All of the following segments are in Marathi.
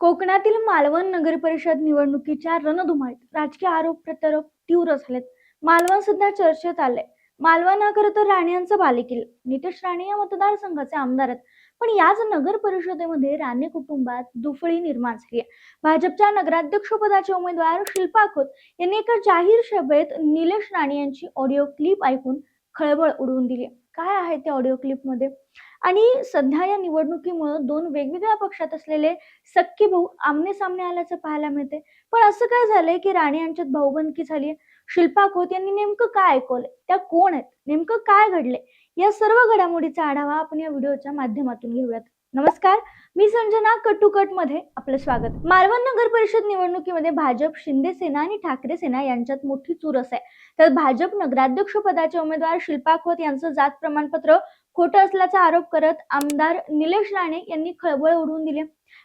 कोकणातील मालवण नगर परिषद निवडणुकीच्या रणधुमाळीत राजकीय आरोप प्रत्यारोप तीव्र झालेत. मालवण सध्या चर्चेत आलंय. मालवण हा खरं तर राणेंचं बालेकिल नितेश राणे या मतदारसंघाचे आमदार आहेत. पण याच नगर परिषदेमध्ये राणे कुटुंबात दुफळी निर्माण झाली आहे. भाजपच्या नगराध्यक्ष पदाचे उमेदवार शिल्पा खोत यांनी एका जाहीर सभेत निलेश राणे यांची ऑडिओ क्लिप ऐकून खळबळ उडवून दिली काय आहे त्या ऑडिओ क्लिपमध्ये? आणि सध्या या निवडणुकीमुळे दोन वेगवेगळ्या पक्षात असलेले सक्के भाऊ आमने सामने आल्याचं पाहायला मिळते. पण असं काय झालंय की राणे यांच्यात भाऊबंदकी झाली शिल्पा खोत यांनी नेमकं काय ऐकवलंय? त्या कोण आहेत? नेमकं काय घडलंय? या सर्व घडामोडीचा आढावा आपण या व्हिडिओच्या माध्यमातून घेऊयात. नमस्कार मी संजना कटुकटमध्ये आपलं स्वागत. मालवण नगर परिषद निवडणुकीमध्ये भाजप शिंदे सेना आणि ठाकरे सेना यांच्यात मोठी चुरस आहे. तर भाजप नगराध्यक्ष पदाचे उमेदवार शिल्पा खोत यांचं जात प्रमाणपत्र खोटं असल्याचा आरोप करत आमदार निलेश राणे यांनी खळबळ उडवून दिली.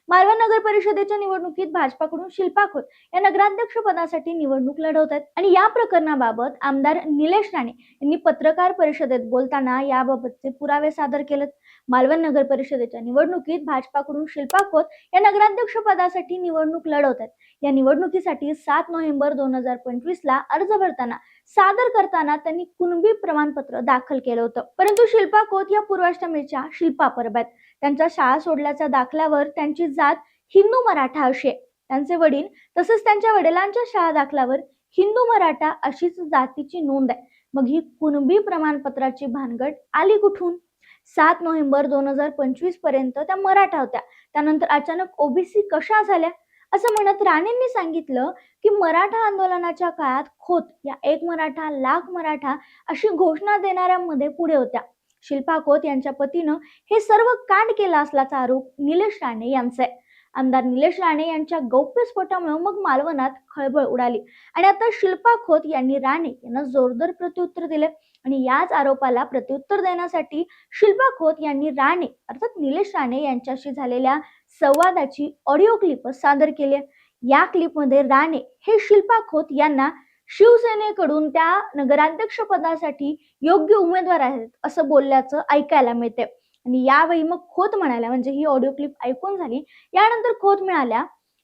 मालवण नगर परिषदेच्या निवडणुकीत भाजपाकडून शिल्पा खोत या नगराध्यक्ष पदासाठी निवडणूक लढवत आहेत आणि या प्रकरणाबाबत आमदार निलेश राणे यांनी पत्रकार परिषदेत बोलताना याबाबतचे पुरावे सादर केलेत. मालवण नगर परिषदेच्या निवडणुकीत भाजपाकडून शिल्पा खोत या नगराध्यक्ष पदासाठी निवडणूक लढवत आहेत या निवडणुकीसाठी सात नोव्हेंबर दोन हजार पंचवीस ला अर्ज भरताना सादर करताना त्यांनी कुणबी प्रमाणपत्र दाखल केलं होतं. परंतु शिल्पा खोत या पूर्वाष्टमीच्या शिल्पा परब्यात. त्यांच्या शाळा सोडल्याच्या दाखल्यावर त्यांची जात हिंदू मराठा अशी आहे. त्यांचे वडील तसेच त्यांच्या वडिलांच्या शाळा दाखल्यावर हिंदू मराठा अशीच जातीची नोंद आहे. मग ही कुणबी प्रमाणपत्राची भानगड आली कुठून? सात नोव्हेंबर दोन हजार पंचवीसपर्यंत त्या मराठा होत्या. त्यानंतर अचानक ओबीसी कशा झाल्या? असं म्हणत राणेंनी सांगितलं की मराठा आंदोलनाच्या काळात खोत या एक मराठा लाख मराठा अशी घोषणा देणाऱ्यांमध्ये पुढे होत्या. शिल्पा खोत यांच्या पतीनं हे सर्व कांड केला असल्याचा आरोप निलेश राणे यांचा. आहे आमदार निलेश राणे यांच्या गौप्यस्फोटामुळे मग मालवणात खळबळ उडाली. आणि आता शिल्पा खोत यांनी राणे यांना जोरदार प्रत्युत्तर दिले. आणि याच आरोपाला प्रत्युत्तर देण्यासाठी शिल्पा खोत यांनी राणे अर्थात निलेश राणे यांच्याशी झालेल्या संवादाची ऑडिओ क्लिप सादर केली. या क्लिपमध्ये राणे हे शिल्पा खोत यांना शिवसेनेकडून त्या नगराध्यक्ष पदासाठी योग्य उमेदवार आहेत असं बोलल्याचं ऐकायला मिळते आणि यावेळी मग खोत म्हणाल्या म्हणजे ही ऑडिओ क्लिप ऐकून झाली. यानंतर खोत मिळाल्या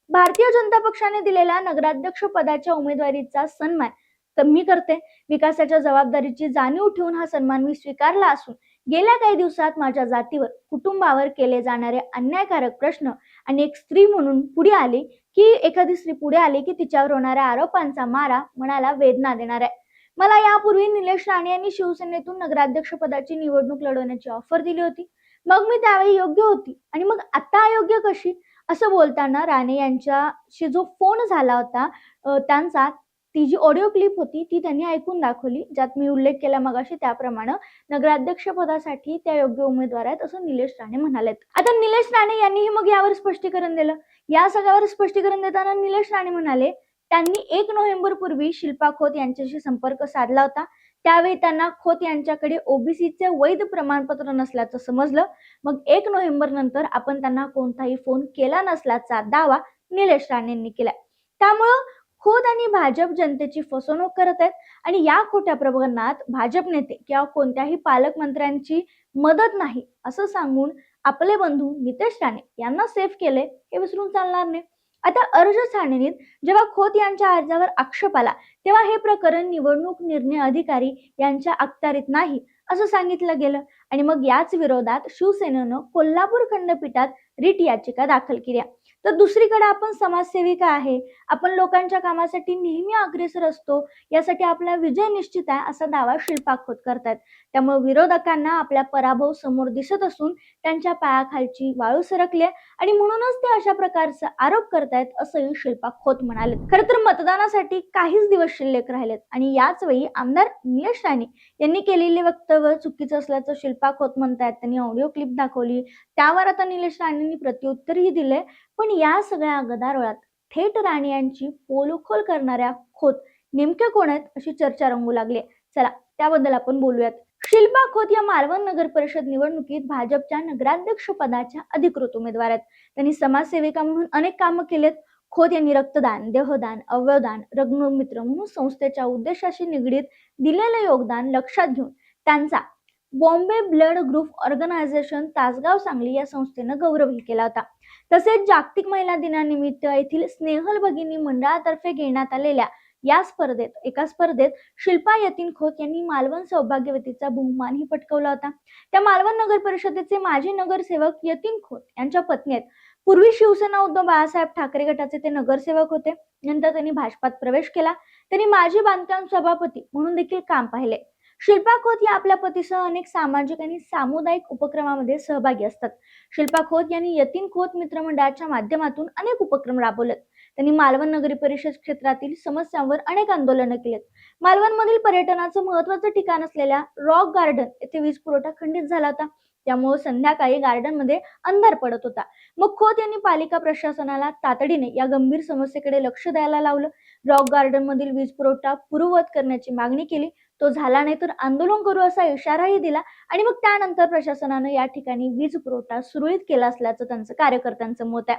भारतीय जनता पक्षाने दिलेल्या नगराध्यक्ष पदाच्या उमेदवारीचा सन्मान. तर मी करते. विकासाच्या जबाबदारीची जाणीव ठेवून हा सन्मान मी स्वीकारला असून गेल्या काही दिवसात माझ्या जातीवर कुटुंबावर केले जाणारे अन्यायकारक प्रश्न आणि एक स्त्री म्हणून पुढे आली की एखादी स्त्री पुढे आली की तिच्यावर होणाऱ्या आरोपांचा मारा मनाला वेदना देणार आहे मला यापूर्वी निलेश राणे यांनी शिवसेनेतून नगराध्यक्ष पदाची निवडणूक लढवण्याची ऑफर दिली होती. मग मी त्यावेळी योग्य होती. आणि मग आता अयोग्य कशी? असं बोलताना राणे यांच्याशी जो फोन झाला होता त्यांचा ती जी ऑडिओ क्लिप होती ती त्यांनी ऐकून दाखवली ज्यात मी उल्लेख केला मगाशी त्याप्रमाणे नगराध्यक्ष पदासाठी त्या योग्य उमेदवार आहेत असं निलेश राणे म्हणालेत. आता निलेश राणे यांनीही मग यावर स्पष्टीकरण दिलं. या सगळ्यावर स्पष्टीकरण देताना निलेश राणे म्हणाले त्यांनी एक नोव्हेंबर पूर्वी शिल्पा खोत यांच्याशी संपर्क साधला होता. त्यावेळी त्यांना खोत यांच्याकडे ओबीसीचे वैध प्रमाणपत्र नसल्याचं समजलं. मग एक नोव्हेंबर नंतर आपण त्यांना कोणताही फोन केला नसल्याचा दावा निलेश राणेंनी केलाय. त्यामुळं खोत आणि भाजप जनतेची फसवणूक करत आहेत आणि या खोट्या प्रकरणात भाजप नेते किंवा कोणत्याही पालकमंत्र्यांची मदत नाही असं सांगून आपले बंधू नितेश राणे यांना सेफ केले हे विसरून चालणार नाही. आता अर्ज छाननीत जेव्हा खोत यांच्या अर्जावर आक्षेप आला तेव्हा हे प्रकरण निवडणूक निर्णय अधिकारी यांच्या अखत्यारीत नाही असं सांगितलं गेलं. आणि मग याच विरोधात शिवसेनेनं कोल्हापूर खंडपीठात रिट याचिका दाखल केल्या. तर दुसरीकडे आपण समाजसेविका आहे. आपण लोकांच्या कामासाठी नेहमी अग्रेसर असतो. यासाठी आपला विजय निश्चित आहे असा दावा शिल्पा खोत करतात. त्यामुळे विरोधकांना आपला पराभव समोर दिसत असून त्यांच्या पायाखालची वाळू सरकली आहे आणि म्हणूनच ते अशा प्रकारचा आरोप करतायत असंही शिल्पा खोत म्हणाले खर तर मतदानासाठी काहीच दिवस शिल्लक राहिलेत आणि याच वेळी आमदार निलेश राणे यांनी केलेले वक्तव्य चुकीचं असल्याचं शिल्पा खोत म्हणतायत. त्यांनी ऑडिओ क्लिप दाखवली. त्यावर आता निलेश राणेंनी प्रत्युत्तरही दिले पण या सगळ्या गदारोळात थेट राणी यांची पोलखोल करणाऱ्या खोत नेमके कोण आहेत अशी चर्चा रंगू लागली चला त्याबद्दल आपण बोलूयात. शिल्पा खोत या मालवण नगर परिषद निवडणुकीत भाजपच्या नगराध्यक्ष पदाच्या अधिकृत उमेदवार आहेत. त्यांनी समाजसेविका म्हणून अनेक कामं केलेत. खोत यांनी रक्तदान देहदान अवयवदान रग्नमित्र म्हणून संस्थेच्या उद्देशाशी निगडीत दिलेलं योगदान लक्षात घेऊन त्यांचा Bombay blood group organisation Tasgaon Sangli या संस्थेनं गौरवही केला होता. तसेच जागतिक महिला दिनानिमित्त येथील स्नेहल भगिनी मंडळातर्फे घेण्यात आलेल्या या स्पर्धेत एका स्पर्धेत शिल्पा यतीन खोत यांनी मालवण सौभाग्यवतीचा बहुमानही पटकवला होता. त्या मालवण नगर परिषदेचे माजी नगरसेवक यतीन खोत यांच्या पत्नी आहेत पूर्वी शिवसेना उद्धव बाळासाहेब ठाकरे गटाचे ते नगरसेवक होते. नंतर त्यांनी भाजपात प्रवेश केला. त्यांनी माजी बांधकाम सभापती म्हणून देखील काम पाहिले. शिल्पा खोत या आपल्या पतीसह अनेक सामाजिक आणि सामुदायिक उपक्रमामध्ये सहभागी असतात. शिल्पा खोत यांनी यतीन खोत मित्रमंडळाच्या माध्यमातून अनेक उपक्रम राबवलेत. त्यांनी मालवण नगरी परिषद क्षेत्रातील समस्यांवर अनेक आंदोलनं केलेत. मालवणमधील पर्यटनाचं महत्वाचं ठिकाण असलेल्या रॉक गार्डन येथे वीज पुरवठा खंडित झाला होता. त्यामुळे संध्याकाळी गार्डनमध्ये अंधार पडत होता. मग खोत यांनी पालिका प्रशासनाला तातडीने या गंभीर समस्येकडे लक्ष द्यायला लावलं. रॉक गार्डन मधील वीज पुरवठा पूर्ववत करण्याची मागणी केली. तो झाला नाही तर आंदोलन करू असा इशाराही दिला. आणि मग त्यानंतर प्रशासनानं या ठिकाणी वीज पुरवठा सुरळीत केला असल्याचं त्यांचं कार्यकर्त्यांचं मत आहे.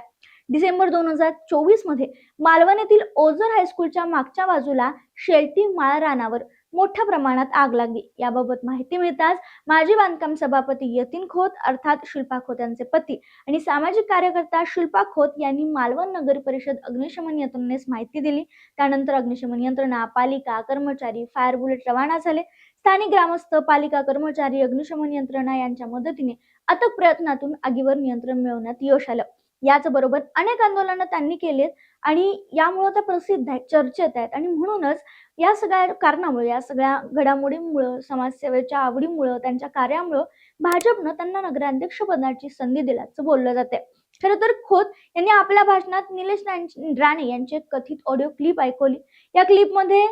डिसेंबर दोन हजार चोवीसमध्ये मालवण येथील ओझर हायस्कूलच्या मागच्या बाजूला शेळटी माळ रानावर मोठ्या प्रमाणात आग लागली. याबाबत माहिती मिळताच माजी बांधकाम सभापती यतीन खोत अर्थात शिल्पा खोत यांचे पती आणि सामाजिक कार्यकर्ता शिल्पा खोत यांनी मालवण नगर परिषद अग्निशमन यंत्रणेस माहिती दिली. त्यानंतर अग्निशमन यंत्रणा पालिका कर्मचारी फायर बुलेट रवाना झाले. स्थानिक ग्रामस्थ पालिका कर्मचारी अग्निशमन यंत्रणा यांच्या मदतीने अथक प्रयत्नातून आगीवर नियंत्रण मिळवण्यात यश आलं. याचबरोबर अनेक आंदोलनं त्यांनी केलीत आणि यामुळं त्या प्रसिद्ध आहेत चर्चेत आहेत. आणि म्हणूनच या सगळ्या कारणामुळे या सगळ्या घडामोडींमुळं समाजसेवेच्या आवडीमुळं त्यांच्या कार्यामुळं भाजपनं त्यांना नगराध्यक्ष पदाची संधी दिल्याचं बोललं जाते तर खोत यांनी आपल्या भाषणात निलेश राणे यांचे कथित ऑडिओ क्लिप ऐकवली. या क्लिपमध्ये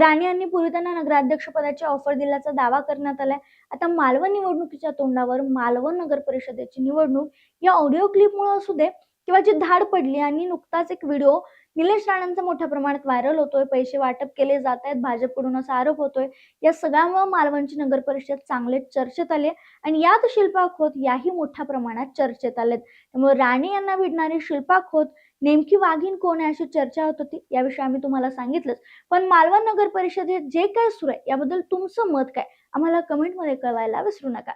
राणे यांनी पूर्वी त्यांना नगराध्यक्ष पदाची ऑफर दिल्याचा दावा करण्यात आलाय. आता मालवण निवडणुकीच्या तोंडावर मालवण नगर परिषदेची निवडणूक या ऑडिओ क्लिपमुळे असू दे किंवा जी धाड पडली आणि नुकताच एक व्हिडिओ निलेश राणांचा मोठ्या प्रमाणात व्हायरल होतोय पैसे वाटप केले जात आहेत भाजपकडून असा आरोप होतोय. या सगळ्यामुळे मालवणची नगर परिषद चांगले चर्चेत आले आणि यात शिल्पा खोत याही मोठ्या प्रमाणात चर्चेत आलेत. त्यामुळे राणे यांना भिडणारी शिल्पा खोत नेमकी वाघीण कोण आहे अशी चर्चा होत होती याविषयी आम्ही तुम्हाला सांगितलंच. पण मालवण नगर परिषदेत जे काय सुरू आहे याबद्दल तुमचं मत काय? आम्हाला कमेंटमध्ये कळवायला विसरू नका.